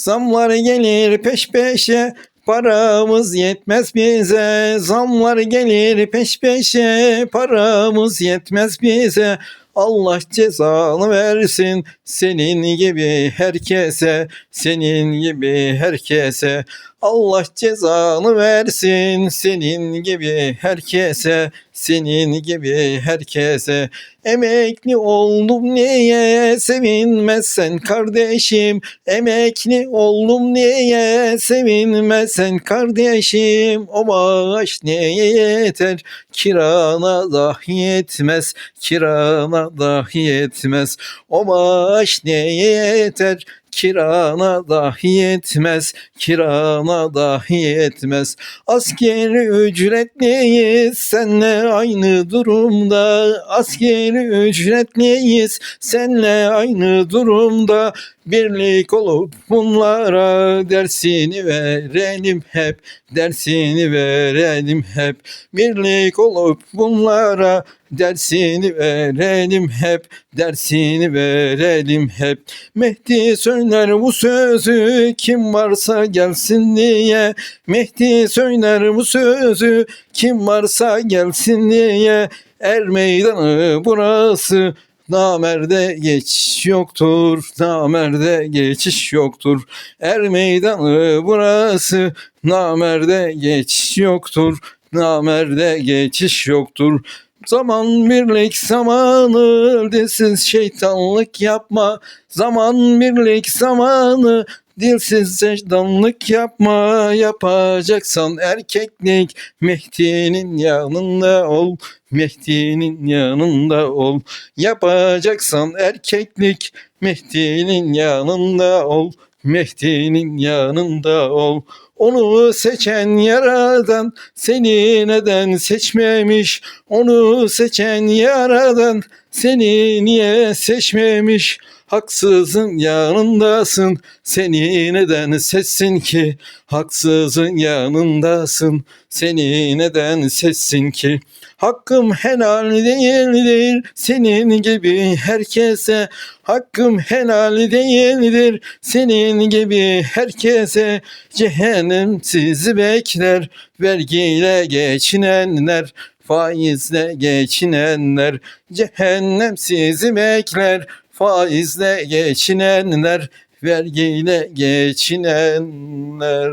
Zamlar gelir peş peşe Paramız yetmez bize. Zamlar gelir peş peşe Paramız yetmez bize. Allah cezanı versin senin gibi herkese senin gibi herkese Allah cezanı versin senin gibi herkese senin gibi herkese. Emekli oldum niye sevinmezsen kardeşim? Emekli oldum niye sevinmezsen kardeşim? O maaş neye yeter? Kirana dahi yetmez Kirana dahi yetmez. O maaş neye yeter kirana dahi yetmez kirana dahi yetmez. Askeri ücretliyiz senle aynı durumda. Askeri ücretliyiz senle aynı durumda. Birlik olup bunlara dersini verelim hep dersini verelim hep. Birlik olup bunlara dersini verelim hep dersini verelim hep Mehdi söyler bu sözü kim varsa gelsin diye Mehdi söyler bu sözü kim varsa gelsin diye Er meydanı burası Namerde geçiş yoktur, namerde geçiş yoktur. Er meydanı burası, namerde geçiş yoktur, namerde geçiş yoktur. Zaman birlik zamanı, dilsiz şeytanlık yapma. Zaman birlik zamanı, dilsiz şeytanlık yapma. Yapacaksan erkeklik, Mehdi'nin yanında ol. Mehdi'nin yanında ol. Yapacaksan erkeklik, Mehdi'nin yanında ol. Mehdi'nin yanında ol. Onu seçen yaradan seni neden seçmemiş? Onu seçen yaradan seni niye seçmemiş? Haksızın yanındasın seni neden seçsin ki? Haksızın yanındasın seni neden seçsin ki? Hakkım helal değildir senin gibi herkese. Hakkım helal değildir senin gibi herkese. Cehennem sizi bekler vergiyle geçinenler. Faizle geçinenler cehennem sizi bekler faizle geçinenler vergiyle geçinenler